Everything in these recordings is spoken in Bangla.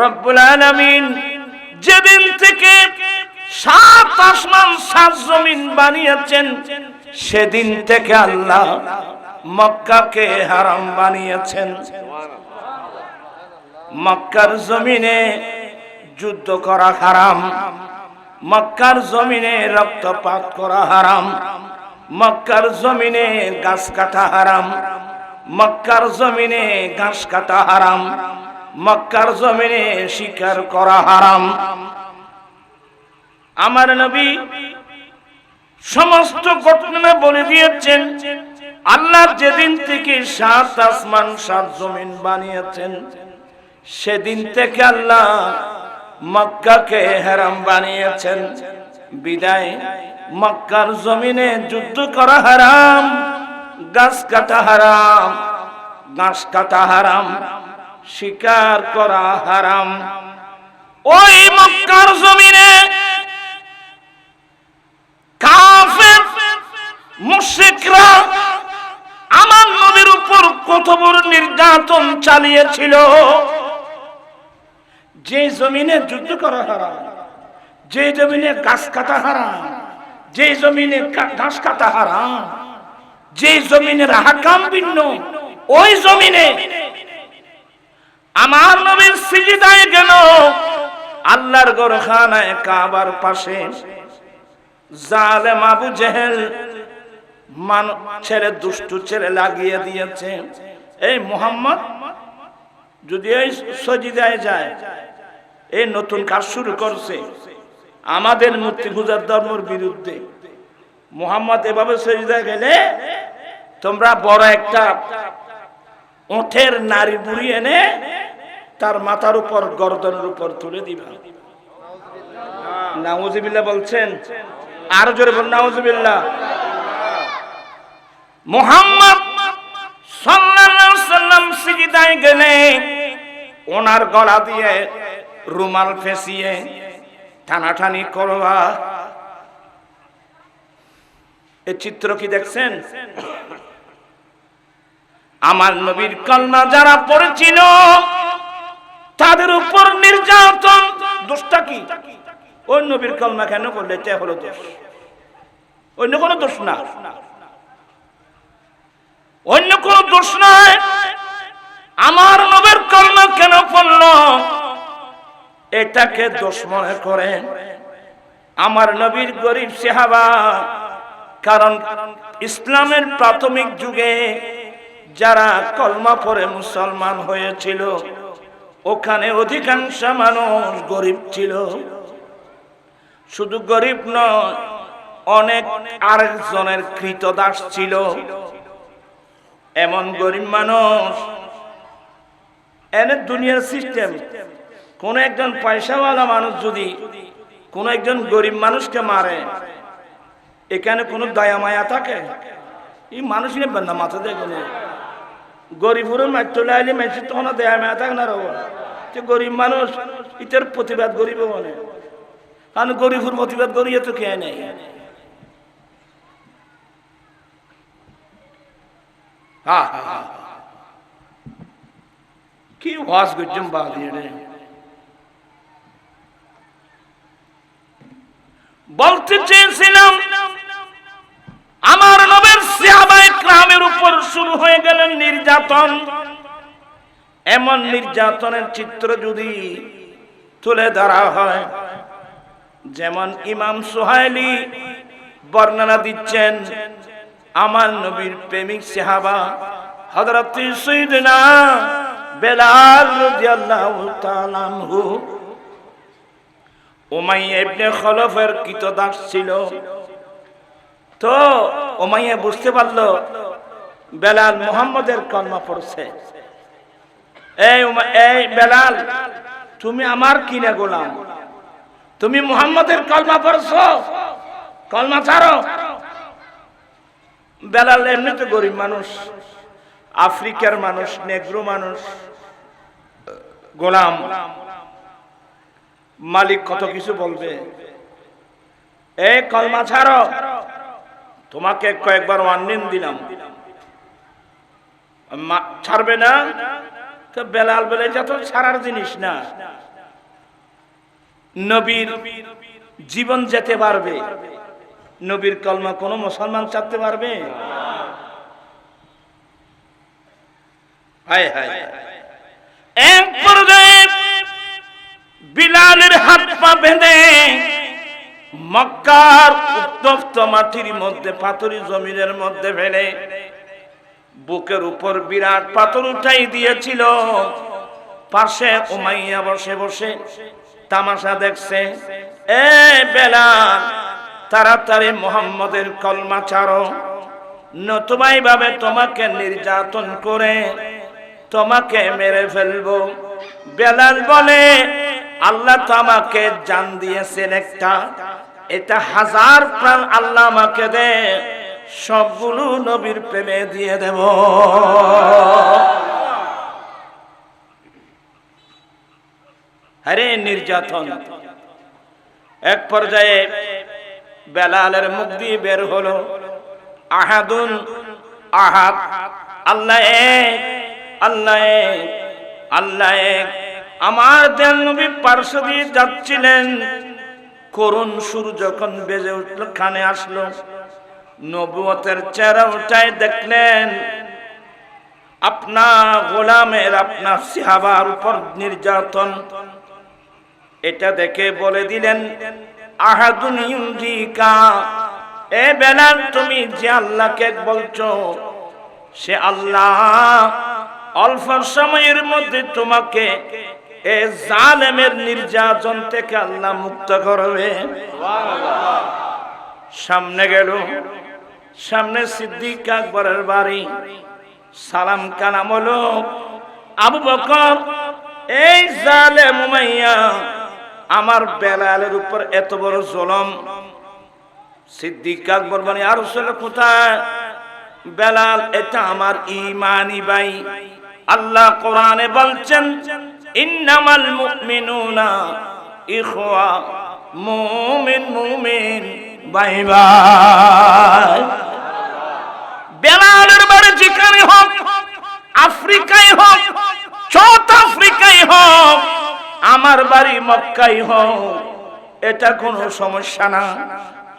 রব্বুল আলামিন যেদিন থেকে সাত আসমান, সাত জমিন বানিয়েছেন, সেদিন থেকে আল্লাহ মক্কাকে হারাম বানিয়েছেন। মক্কার জমিনে যুদ্ধ করা হারাম, মক্কার জমিনে রক্তপাত করা হারাম, মক্কার জমিনে গাছ কাটা হারাম, মক্কার জমিনে ঘাস কাটা হারাম মক্কার জমিনে শিকার করা হারাম। আমার নবী সমস্ত ঘটনা বলে দিয়েছেন, আল্লাহ যেদিন থেকে সাত আসমান, সাত জমিন বানিয়েছেন, সেদিন থেকে আল্লাহ মক্কাকে হেরাম বানিয়েছেন। বিদায়, মক্কার জমিনে যুদ্ধ করা হারাম, গাছ কাটা হারাম গাছ কাটা হারাম শিকার করা হারাম। ওই মক্কার জমিনে কাফের, মুশরিকরা আমার নবীর উপর কত বড় নির্যাতন চালিয়েছিল। যে জমিনে যুদ্ধ করা হারাম, যে জমিনে গাছ কাটা হারাম, যে জমিনে ঘাস কাটা হারাম, যে জমিনের হাকাম ভিন্ন, ওই জমিনে আমার নবীর সিজিদায় গেল। আল্লাহর গরখানায় কাবার পাশে জালেম আবু জেহেল মান ছেলে দুষ্টু ছেলে লাগিয়ে দিয়েছে। এই মোহাম্মদ, যদি এই সজিদায় যায়, এই নতুন কাজ শুরু করছে, আমাদের মূর্তি পূজার ধর্মের বিরুদ্ধে। মোহাম্মদ, এভাবে সজিদায় গেলে তোমরা বড় একটা ওঠের নারী বুড়ি এনে তার মাথার উপর গর্দনের উপর তুলে দিবা। নাউজুবিল্লাহ বলছেন, আরও জোরে বল নাউজুবিল্লাহ। মোহাম্মদ সাল্লাল্লাহু সাল্লাম সিজদায় গেলে, ওনার গলা দিয়ে রুমাল ফেসিয়ে টানাটানি করবা। এই চিত্র কি দেখছেন? আমার নবীর কলমা যারা পড়েছিল তাদের উপর নির্যাতন। দোষটা কি? ওই নবীর কলমা কেন করলে? এটা হলো দোষ। অন্য কোনো দোষ না। অন্য কোনো দোষ নয় আমার নবীর কলমা কেন পড়ল এটাকে দোষ মনে করে। আমার নবীর গরিব সেহাবা, কারণ ইসলামের প্রাথমিক যুগে যারা কলমা পরে মুসলমান হয়েছিল ওখানে অধিকাংশ মানুষ গরিব ছিল। শুধু গরিব নয়, অনেক আরেকজনের কৃতদাস ছিল। এমন গরিব মানুষ, এনে দুনিয়ার সিস্টেম কোন একজন পয়সাওয়ালা মানুষ যদি কোন একজন গরিব মানুষকে মারে, এখানে কোনো দয়া মায়া থাকে? এই মানুষ নেবেন না মাথা দেখে নেই গরিবুরের চলে আইলে মানুষের তখন দয়া মায়া থাকে না রব গরিব মানুষ প্রতিবাদ গরিব কারণ প্রতিবাদ করিয়ে তো খেয়ে নেই। কি ওয়াজ করছেন বাদিয়ে রে। বলতে চেয়েছিলাম, আমার সিহাবাই গ্রামের উপর শুরু হয়ে গেলেন নির্যাতন। এমন নির্যাতনের চিত্র যদি তুলে ধরা হয়, যেমন ইমাম সোহাইলি বর্ণনা দিচ্ছেন, আমার নবীর প্রেমিক সাহাবা হযরত সাইয়েদনা বেলাল রাদিয়াল্লাহু তাআলা আনহু। উমাইয়া খলফের কৃতদাস ছিল। তো উমাইয়া বুঝতে পারল, বেলাল মুহাম্মদের কলমা পড়ছে। এই এই বেলাল, তুমি আমার কিনে গোলাম। তুমি মুহাম্মদের কলমা পড়ছো, কলমা ছাড়ো। বেলাল এমনি তো গরিব মানুষ, আফ্রিকার মানুষ, নেগ্রো মানুষ, গোলাম। মালিক কত কিছু বলবে। এ কলমা ছাড়ো। তোমাকে কয়েকবার ওয়ার্নিং দিলাম। ছাড়বে না? তো বেলাল বলে এটা তো ছাড়ার জিনিস না। নবীর জীবন যেতে পারবে। নবীর কলমা কোনো মুসলমান চাপতে পারবে? বিলালের হাত পা বেঁধে মক্কার উত্তপ্ত মাটির মধ্যে, পাথরি জমিনের মধ্যে ফেলে বুকের উপর বিরাট পাথর উঠাই দিয়েছিল। পাশে উমাইয়া বসে বসে তামাশা দেখছে, এ বেলা তাড়াতাড়ি মোহাম্মদের কলমা ছাড়ো। নতুবাই ভাবে তোমাকে নির্যাতন করে তোমাকে মেরে ফেলব। বেলাল বলে, আল্লাহ তো আমাকে জান দিয়েছেন একটা এটা হাজার প্রাণ আল্লাহ আমাকে দে, সবগুলো নবীর প্রেমে দিয়ে দেব। আরে নির্যাতন। এক পর্যায়ে বেলালের দিয়ে বের হলো। আহাদুন, আহাদ, আল্লাহ আল্লাহ আল্লাহ আমার দেন নবী পার্শ্ব দিয়ে যাচ্ছিলেন। করুণ সুর যখন বেজে উঠল খানে আসলো। নবুয়তের চেহারা উঠায় দেখলেন, আপনার গোলামের, আপনার সিহাবার উপর নির্যাতন। এটা দেখে বলে দিলেন, আহাদুন ইউজিকা এ বেলাল, তুমি যে আল্লাহকে বলছো, সে আল্লাহ অল্প সময়ের মধ্যে তোমাকে এ জালেমের নির্যাতন থেকে আল্লাহ মুক্ত করবে। সামনে গেল। সামনে সিদ্দিক আকবরের বাড়ি। সালাম কালাম হলো, আবু বকর, এই জালে মুমাইয়া আমার বেলালের উপর এত বড় জলম। সিদ্দিক আকবর মানে আর কোথায়? বেলাল, এটা আমার ইমানি ভাই। আল্লাহ কোরআনে বলছেন ইন্নামাল মুমিনুনা ইখওয়া মুমিন মুমিন ভাই ভাই বেলালের বাড়ি যেখানে হোক, আফ্রিকায় হোক, সাউথ আফ্রিকায় হোক, আমার বাড়ি মক্কাই হোক, এটা কোনো সমস্যা না।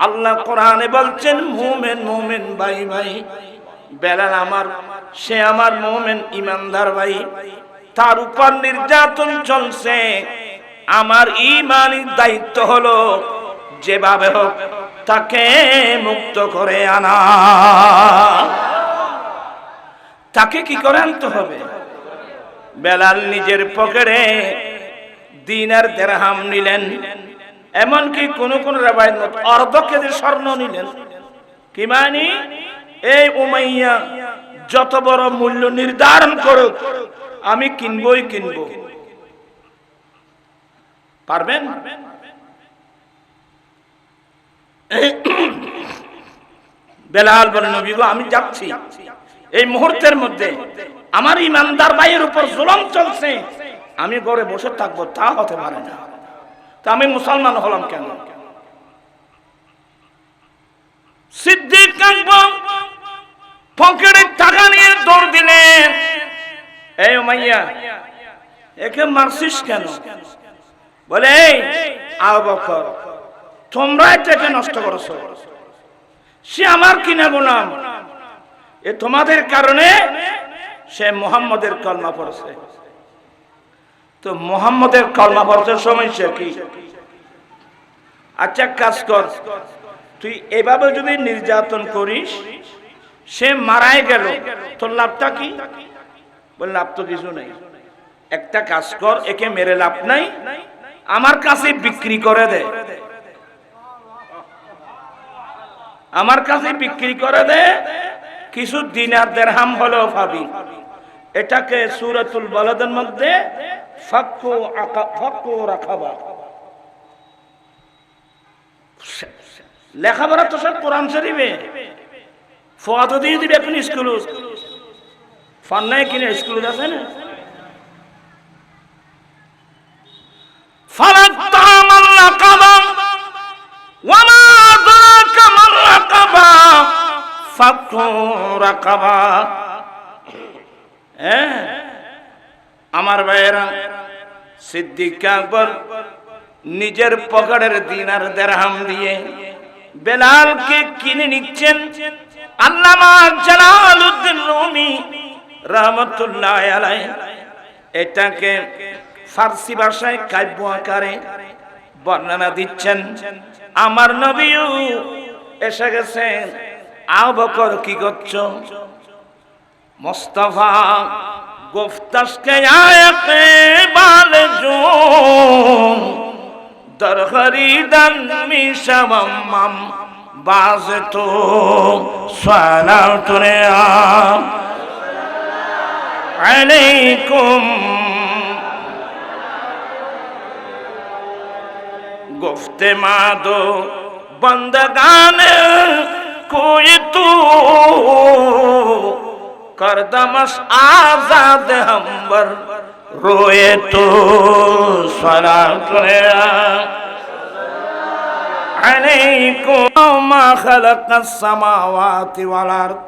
আল্লাহ কোরআনে বলছেন, মুমেন মুমেন ভাই ভাই বেলাল আমার, সে আমার মোমেন ইমানদার ভাই। তার উপর নির্যাতন চলছে। আমার ইমানি দায়িত্ব হলো যেভাবে হোক তাকে মুক্ত করে আনা। তাকে কি করে আনতে হবে? বেলাল নিজের পকেটে দিনার দেড়হাম নিলেন, এমনকি কোন কোন রেবায়ত মত অর্ধ কেজি স্বর্ণ নিলেন। কি মানি? এই উমাইয়া যত বড় মূল্য নির্ধারণ করুক আমি কিনবই কিনবো। পারবেন? বেলাল বলে, নবী আমি যাচ্ছি। এই মুহূর্তের মধ্যে আমার ইমানদার ভাইয়ের উপর জুলম চলছে। আমি ঘরে বসে থাকব, তা হতে পারে না। তা আমি মুসলমান হলাম কেন? সিদ্দিক পকেটে টাকা নিয়ে দৌড় দিলেন। এই মাইয়া একে মারছিস কেন? বলে, এই আও বকর, তোমরা এটাকে নষ্ট করছ। সে আমার কিনা গোলাম এ তোমাদের কারণে সে মোহাম্মদের কলমা পড়ছে। তো মোহাম্মদের কলমা পড়ছে সমস্যা কি? আচ্ছা কাজ কর। তুই এভাবে যদি নির্যাতন করিস, সে মারাই গেল। তোর লাভটা কি? বল, লাভ তো কিছু নেই। একটা কাজ কর, একে মেরে লাভ নাই। আমার কাছে বিক্রি করে দে। আমার কাছে বিক্রি করে দে। কিছু দিনার দেড়হাম হলো ভাবি এটাকে সুরতুল বলদের মধ্যে লেখাপড়া তো সব কোরআন শরীফে। ফোয়াত দিয়ে দিবে এখন স্কুল। কিনে, স্কুল না? আমার ভাইয়েরা, সিদ্দিক নিজের পকেটের দিনার দেরহাম দিয়ে বেলালকে কিনে নিচ্ছেন আল্লামা জালালউদ্দিন রুমি। রহমতুল্লাহ আলাই এটাকে ফার্সি ভাষায় কাব্য আকারে বর্ণনা দিচ্ছেন। আমার নবীও এসে গেছেন আও বকর কি করছ? মোস্তফা গোফতাসকে আয়াতে বালে জুম দরখরিদান মিশামাম বাজে তো সালাম তুরে আম। سلام تنیا علیکم گفت ما دو بندگان کوئی تو کردمش آزاد همبر روئے تو صلاة عليكم ما خلق السماوات والأرض